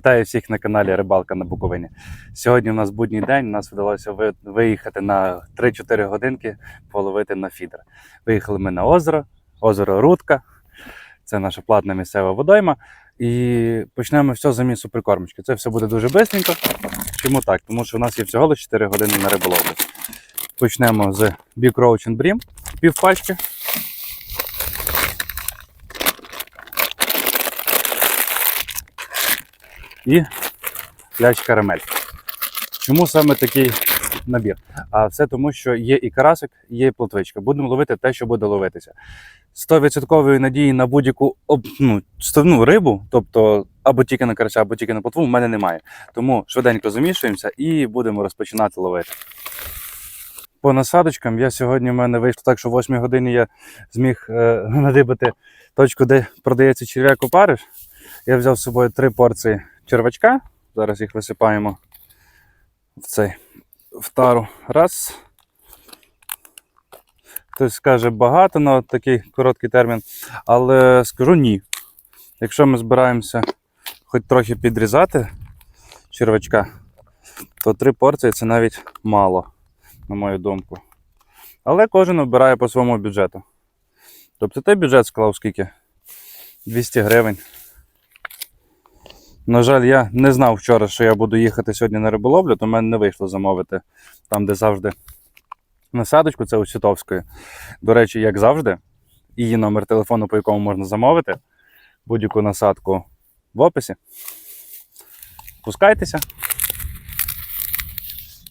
Вітаю всіх на каналі Рибалка на Буковині. Сьогодні у нас будній день. Нас вдалося виїхати на 3-4 годинки половити на фідер. Виїхали ми на озеро, озеро Рудка. Це наша платна місцева водойма. І почнемо все за місцю прикормочки. Це все буде дуже швидко. Чому так? Тому що у нас є всього лише 4 години на риболовлю. Почнемо з Big Roach and Bream, пів. І ляч карамель. Чому саме такий набір? А все тому, що є і карасик, є і плотвичка. Будемо ловити те, що буде ловитися. 100% надії на будь-яку ну, сто- ну, рибу, тобто або тільки на карася, або тільки на плотву, в мене немає. Тому швиденько замішуємося і будемо розпочинати ловити. По насадочкам я сьогодні в мене вийшло так, що в 8 годині я зміг е, надибати точку, де продається черв'як опариш. Я взяв з собою три порції червачка. Зараз їх висипаємо в цей в тару. Раз. Хтось скаже багато на такий короткий термін, але скажу ні. Якщо ми збираємося хоч трохи підрізати червачка, то три порції це навіть мало, на мою думку. Але кожен обирає по своєму бюджету. Тобто той бюджет склав скільки? 200 гривень. На жаль, я не знав вчора, що я буду їхати сьогодні на риболовлю, то в мене не вийшло замовити там, де завжди насадочку, це у Світовської. До речі, як завжди, її номер телефону, по якому можна замовити будь-яку насадку в описі. Пускайтеся.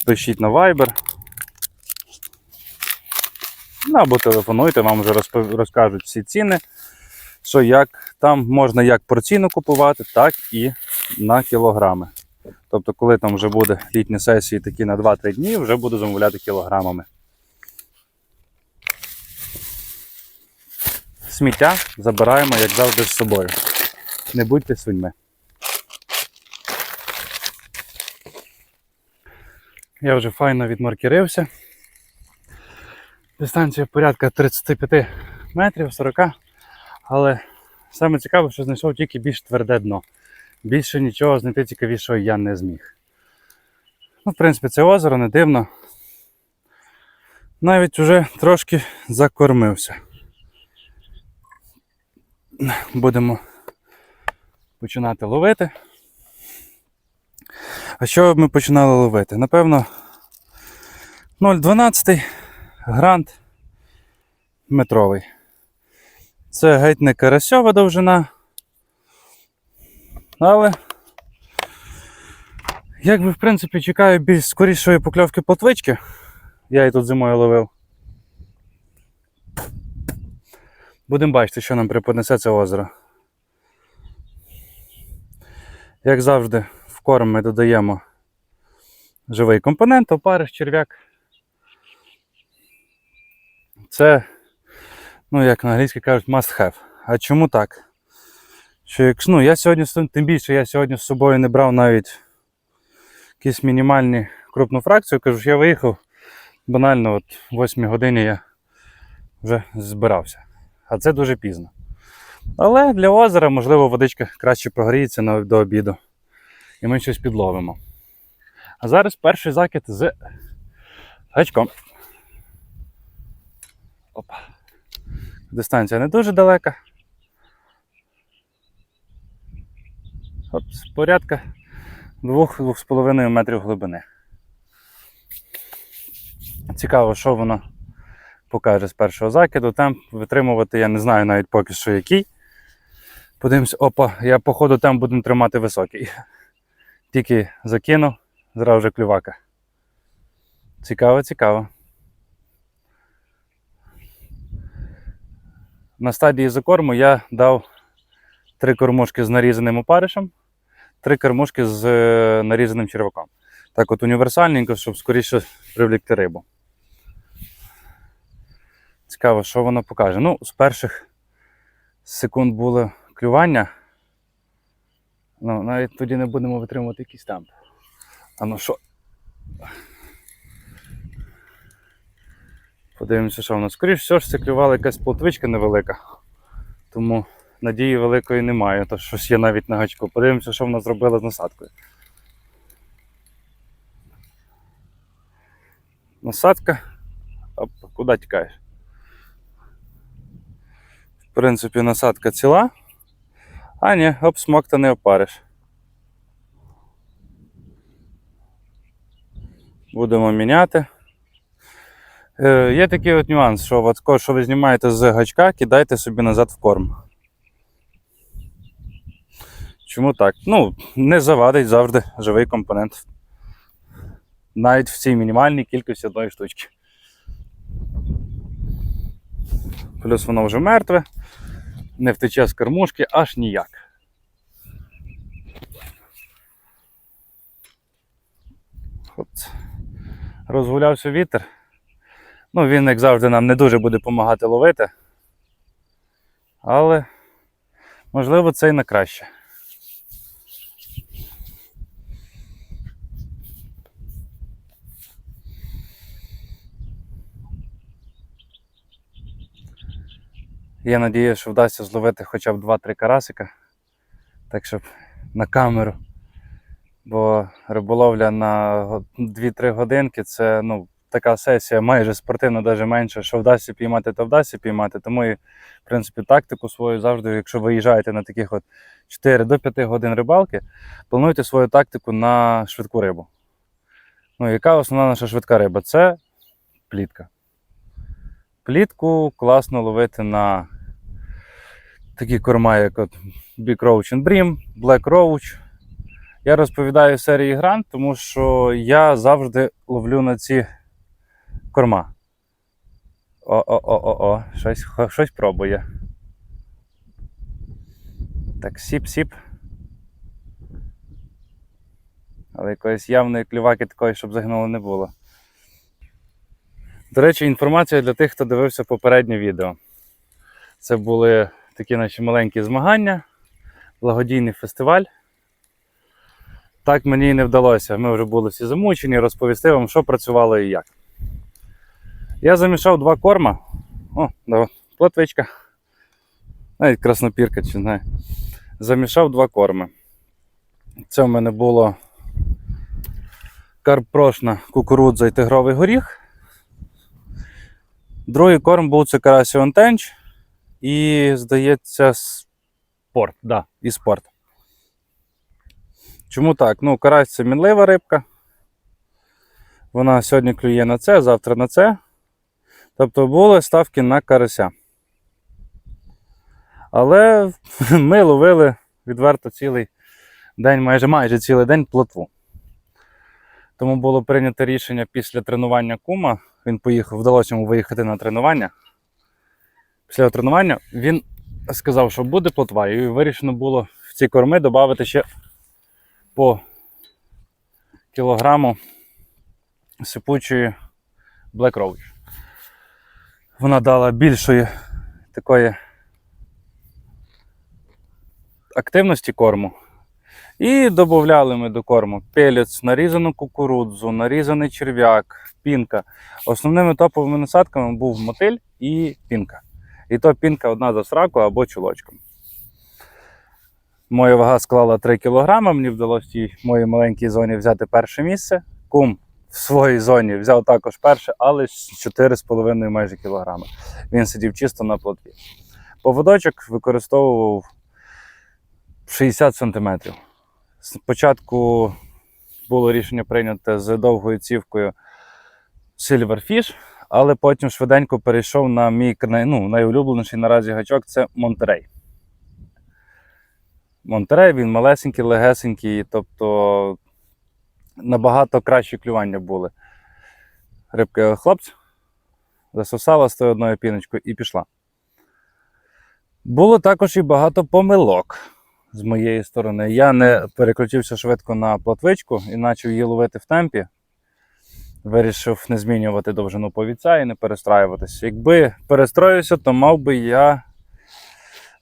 Пишіть на Viber. Ну, або телефонуйте, вам вже розкажуть всі ціни що як там можна як порційно купувати, так і на кілограми. Тобто, коли там вже буде літні сесії такі на 2-3 дні, вже буду замовляти кілограмами. Сміття забираємо, як завжди, з собою. Не будьте свиньми. Я вже файно відмаркірився. Дистанція порядка 35 метрів, 40. Але саме цікаве, що знайшов тільки більш тверде дно. Більше нічого знайти цікавішого я не зміг. Ну, в принципі, це озеро не дивно. Навіть вже трошки закормився. Будемо починати ловити. А що ми починали ловити? Напевно, 0,12 грант метровий. Це геть не карасьова довжина. Але якби в принципі чекаю більш скорішої покльовки плотвички. Я її тут зимою ловив. Будемо бачити, що нам преподнесе це озеро. Як завжди, в корм ми додаємо живий компонент, опариш, черв'як. Це ну, як на англійській кажуть, must have. А чому так? Що якщо, ну, я сьогодні, тим більше я сьогодні з собою не брав навіть якісь мінімальні крупну фракцію, кажу, що я виїхав банально, от в 8 годині я вже збирався. А це дуже пізно. Але для озера, можливо, водичка краще прогріється до обіду. І ми щось підловимо. А зараз перший закид з гачком. Опа. Дистанція не дуже далека. От, порядка 2-2,5 метрів глибини. Цікаво, що воно покаже з першого закиду. Темп витримувати я не знаю навіть поки що який. Подивимось, опа, я походу темп будемо тримати високий. Тільки закинув, зразу вже клювака. Цікаво, цікаво. На стадії закорму я дав три кормушки з нарізаним опаришем, три кормушки з е, нарізаним черваком. Так от універсальненько, щоб скоріше привлікти рибу. Цікаво, що воно покаже. Ну, з перших секунд було клювання. Ну, навіть тоді не будемо витримувати якийсь темп. А ну що? Подивимося, що в нас. Скоріше все ж це клювала якась плотвичка невелика. Тому надії великої немає, то щось є навіть на гачку. Подивимося, що вона зробила з насадкою. Насадка. Оп, куди тікаєш? В принципі, насадка ціла. А ні, оп, смок та не опариш. Будемо міняти. Е, є такий от нюанс, що от, ко- що ви знімаєте з гачка, кидайте собі назад в корм. Чому так? Ну, не завадить завжди живий компонент. Навіть в цій мінімальній кількості одної штучки. Плюс воно вже мертве, не втече з кормушки аж ніяк. От. Розгулявся вітер. Ну, він, як завжди, нам не дуже буде допомагати ловити. Але, можливо, це і на краще. Є надія, що вдасться зловити хоча б 2-3 карасика. Так, щоб на камеру. Бо риболовля на 2-3 годинки це ну, така сесія майже спортивна, навіть менше. Що вдасться піймати, то вдасться піймати. Тому і, в принципі, тактику свою завжди, якщо виїжджаєте на таких от 4 до 5 годин рибалки, плануйте свою тактику на швидку рибу. Ну, яка основна наша швидка риба? Це плітка. Плітку класно ловити на такі корма, як от Big Roach and Bream, Black Roach. Я розповідаю серії грант, тому що я завжди ловлю на ці корма. О-о-о-о-о, щось, щось пробує. Так, сіп-сіп. Але якоїсь явної клюваки такої, щоб загинуло, не було. До речі, інформація для тих, хто дивився попереднє відео. Це були такі наші маленькі змагання, благодійний фестиваль. Так мені і не вдалося. Ми вже були всі замучені, розповісти вам, що працювало і як. Я замішав два корма. О, да, плотвичка. Навіть краснопірка, чи знаю. Замішав два корми. Це в мене було карпрошна кукурудза і тигровий горіх. Другий корм був це Карасіон Тенч і, здається, спорт. Да, і спорт. Чому так? Ну, карась це мінлива рибка. Вона сьогодні клює на це, завтра на це. Тобто були ставки на карася. Але ми ловили відверто цілий день, майже майже цілий день плотву. Тому було прийнято рішення після тренування кума. Він поїхав, вдалося йому виїхати на тренування. Після тренування він сказав, що буде плотва, і вирішено було в ці корми додати ще по кілограму сипучої Black Roach. Вона дала більшої такої активності корму. І додавали ми до корму пелець, нарізану кукурудзу, нарізаний черв'як, пінка. Основними топовими насадками був мотиль і пінка. І то пінка одна за сраку або чулочком. Моя вага склала 3 кг, мені вдалося в моїй маленькій зоні взяти перше місце. Кум в своїй зоні взяв також перше, але з 4,5 майже кілограми. Він сидів чисто на плотві. Поводочок використовував 60 см. Спочатку було рішення прийнято з довгою цівкою Silverfish, але потім швиденько перейшов на мій ну, найулюбленіший наразі гачок це Монтерей. Монтерей, він малесенький, легесенький, тобто набагато кращі клювання були. Рибка хлопць засосала з тою одною піночкою і пішла. Було також і багато помилок з моєї сторони. Я не переключився швидко на платвичку і почав її ловити в темпі. Вирішив не змінювати довжину повіця і не перестраюватися. Якби перестроївся, то мав би я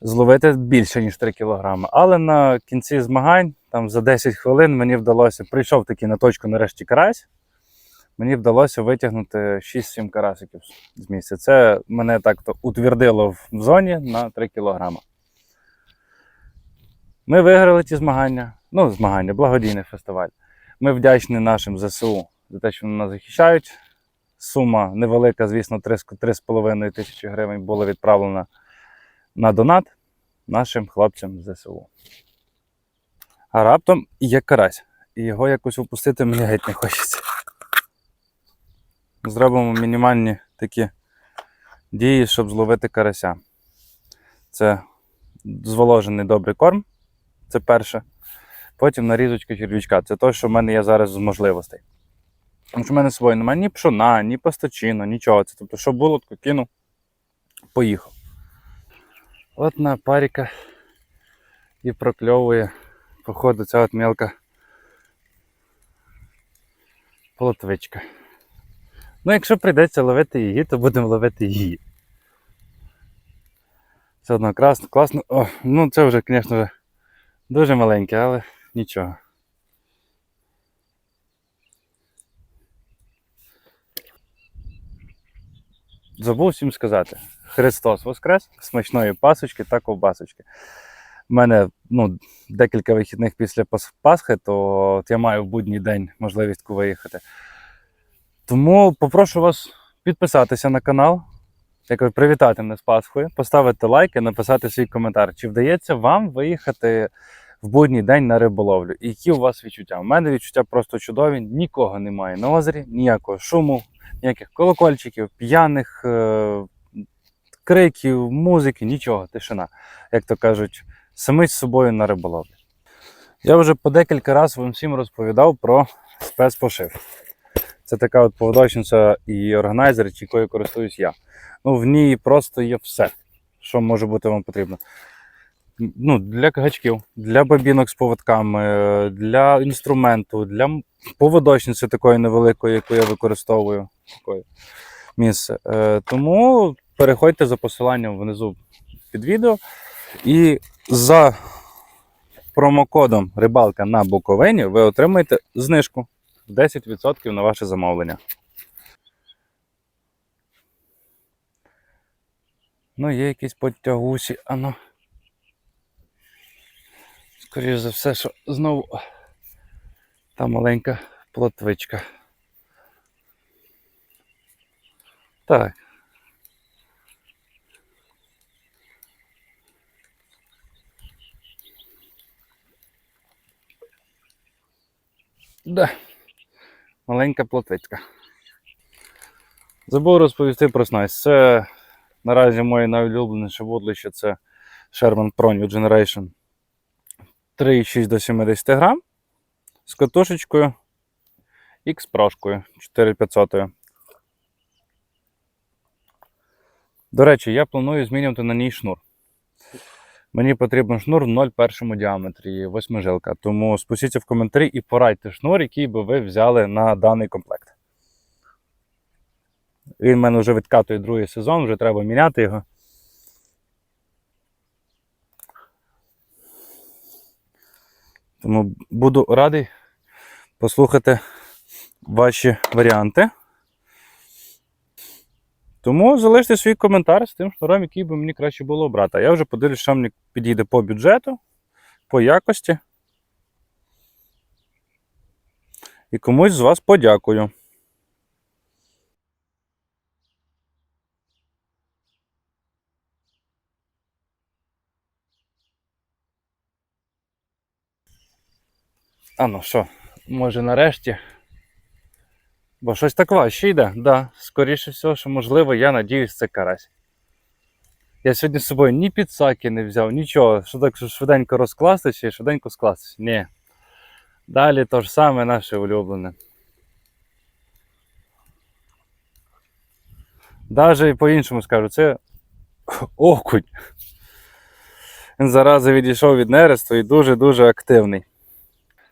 зловити більше, ніж 3 кг. Але на кінці змагань, там за 10 хвилин, мені вдалося, прийшов таки на точку нарешті карась. Мені вдалося витягнути 6-7 карасиків з місця. Це мене так-то утвердило в зоні на 3 кг. Ми виграли ті змагання. Ну, змагання, благодійний фестиваль. Ми вдячні нашим ЗСУ за те, що вони нас захищають. Сума невелика, звісно, 3,5 тисячі гривень була відправлена на донат нашим хлопцям з ЗСУ. А раптом є карась. І його якось випустити мені геть не хочеться. Зробимо мінімальні такі дії, щоб зловити карася. Це зволожений добрий корм. Це перше. Потім нарізочка черв'ячка. Це те, що в мене є зараз з можливостей. Тому що в мене собою немає ні пшона, ні пасточина, нічого. Це, тобто, що було, то кинув, поїхав. От на паріка і прокльовує, походу, ця от мелка плотвичка. Ну, якщо прийдеться ловити її, то будемо ловити її. Все одно красно, класно. О, ну це вже, звісно, дуже маленьке, але нічого. Забув всім сказати. Христос Воскрес, смачної пасочки та ковбасочки. У мене ну, декілька вихідних після Пасхи, то от я маю в будній день можливість виїхати. Тому попрошу вас підписатися на канал, як ви привітати мене з Пасхою, поставити лайк і написати свій коментар. Чи вдається вам виїхати в будній день на риболовлю? І які у вас відчуття? У мене відчуття просто чудові, нікого немає на озері, ніякого шуму, ніяких колокольчиків, п'яних е- криків, музики, нічого, тишина. Як то кажуть, самі з собою на риболовлі. Я вже по декілька разів вам всім розповідав про спецпошив. Це така от поводочниця і органайзер, якою користуюсь я. Ну, в ній просто є все, що може бути вам потрібно. Ну, для гачків, для бабінок з поводками, для інструменту, для поводочниці такої невеликої, яку я використовую. Такої місце. Е, тому переходьте за посиланням внизу під відео. І за промокодом Рибалка на Буковині ви отримаєте знижку 10% на ваше замовлення. Ну, є якісь подтягусі, ано. Скоріше за все, що знову та маленька плотвичка. Так. Да. Маленька плотвичка. Забув розповісти про снасть. Це наразі моє найулюбленіше вудлище це Sherman Pro New Generation 3,6 до 70 грам з катушечкою X прошкою 4500. До речі, я планую змінювати на ній шнур. Мені потрібен шнур в 0,1 діаметрі, восьмижилка. Тому спустіться в коментарі і порадьте шнур, який би ви взяли на даний комплект. Він в мене вже відкатує другий сезон, вже треба міняти його. Тому буду радий послухати ваші варіанти. Тому залиште свій коментар з тим шнуром, який би мені краще було обрати. А я вже подивлюсь, що мені підійде по бюджету, по якості. І комусь з вас подякую. А ну що, може нарешті. Бо щось так важче йде, да. Скоріше всього, що можливо, я надіюсь, це карась. Я сьогодні з собою ні підсаки не взяв, нічого. Що так що швиденько розкластися і швиденько скластися. Ні. Далі то ж саме наше улюблене. Даже по-іншому скажу, це окунь. Він зарази відійшов від нересту і дуже-дуже активний.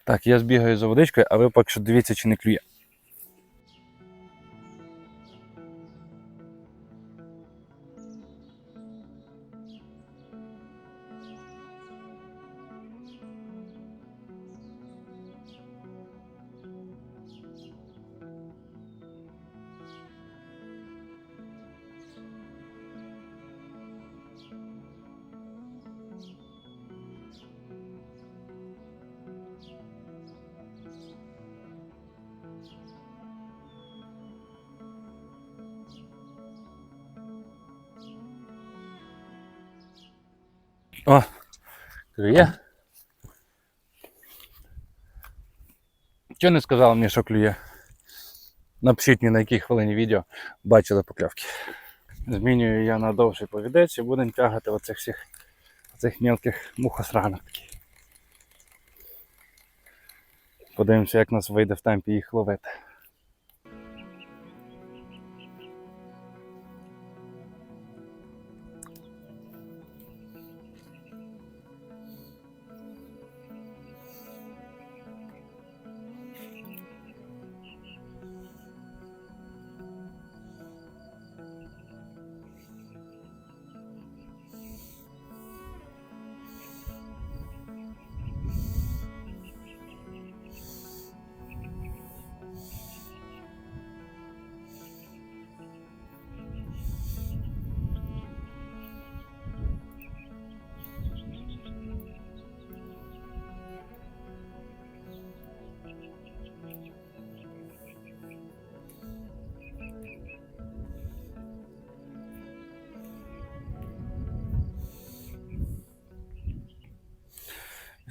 Так, я збігаю за водичкою, а ви поки що дивіться, чи не клює. О, клює. Чого не сказали мені, що клює? Напишіть мені на якій хвилині відео бачили покльовки. Змінюю я на довший повідець і будемо тягати оцих всіх оцих мілких мухосранок. Подивимося, як нас вийде в темпі їх ловити.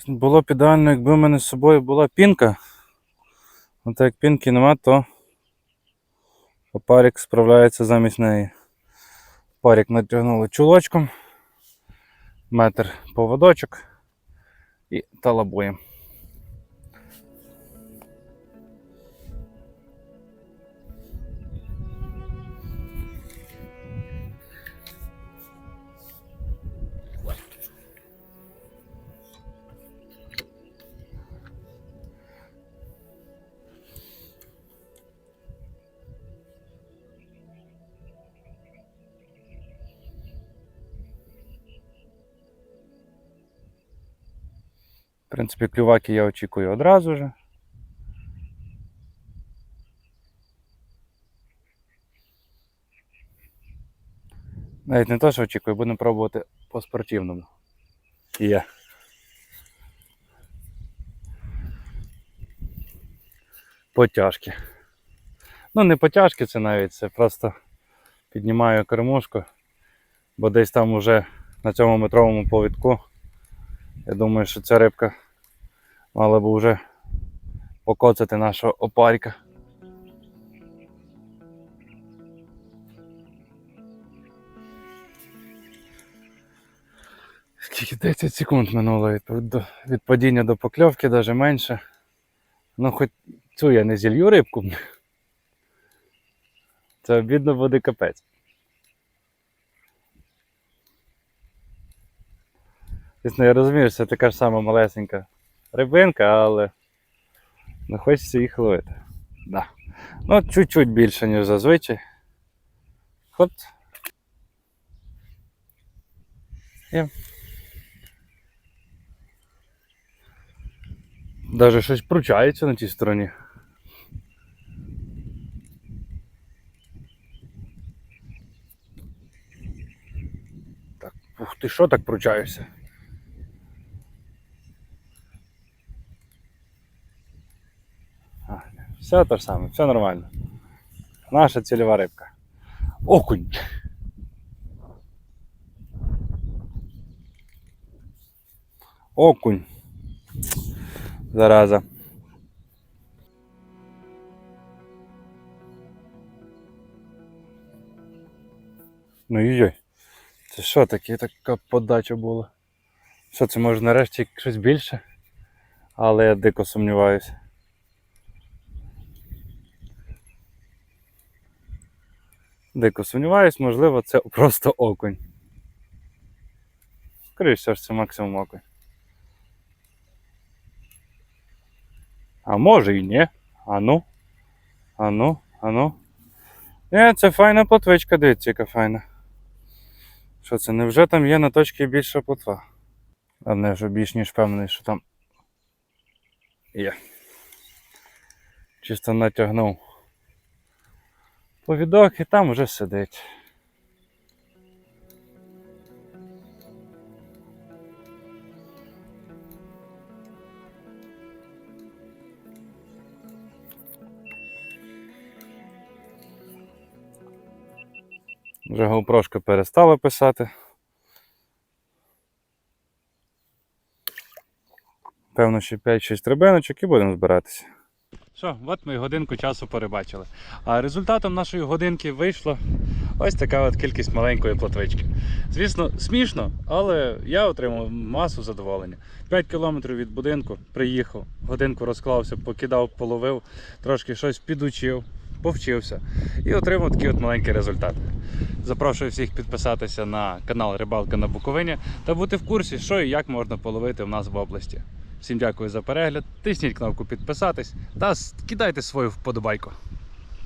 Було б ідеально, якби в мене з собою була пінка. Але так як пінки нема, то опарик справляється замість неї. Парік натягнули чулочком, метр поводочок і талабуємо. В принципі, клюваки я очікую одразу же. Навіть не те, що очікую, будемо пробувати по-спортивному. Є. Потяжки. Ну, не потяжки це навіть, це просто піднімаю кормушку, бо десь там уже на цьому метровому повідку я думаю, що ця рибка мала б вже покоцати нашого опарика. Скільки 10 секунд минуло від, від падіння до покльовки, навіть менше. Ну хоч цю я не зілью рибку. Це обідно буде капець. Звісно, я розумію, що це така ж сама малесенька рибинка, але не хочеться їх ловити. Да. Ну, чуть-чуть більше, ніж зазвичай. Хоп. Є. Даже щось пручається на тій стороні. Так, ух ти що так пручаєшся? А, все те ж саме, все нормально. Наша цільова рибка. Окунь. Окунь. Зараза. Ну йой. Це що таке? Така подача була. Що це може нарешті щось більше? Але я дико сумніваюся. Дико сумніваюсь, можливо, це просто окунь. Скоріше це максимум окунь. А може і ні. А ну. А ну, а ну. Е, це файна плотвичка, дивіться, яка файна. Що це, невже там є на точці більша плотва? А не вже більш ніж впевнений, що там є. Чисто натягнув повідок і там вже сидить. Вже GoPro перестала писати. Певно, ще 5-6 трибиночок і будемо збиратися. Що, от ми годинку часу перебачили. А результатом нашої годинки вийшла ось така от кількість маленької плотвички. Звісно, смішно, але я отримав масу задоволення. 5 кілометрів від будинку приїхав, годинку розклався, покидав, половив, трошки щось підучив, повчився і отримав такий от маленький результат. Запрошую всіх підписатися на канал Рибалка на Буковині та бути в курсі, що і як можна половити в нас в області. Всім дякую за перегляд. Тисніть кнопку підписатись та кидайте свою вподобайку.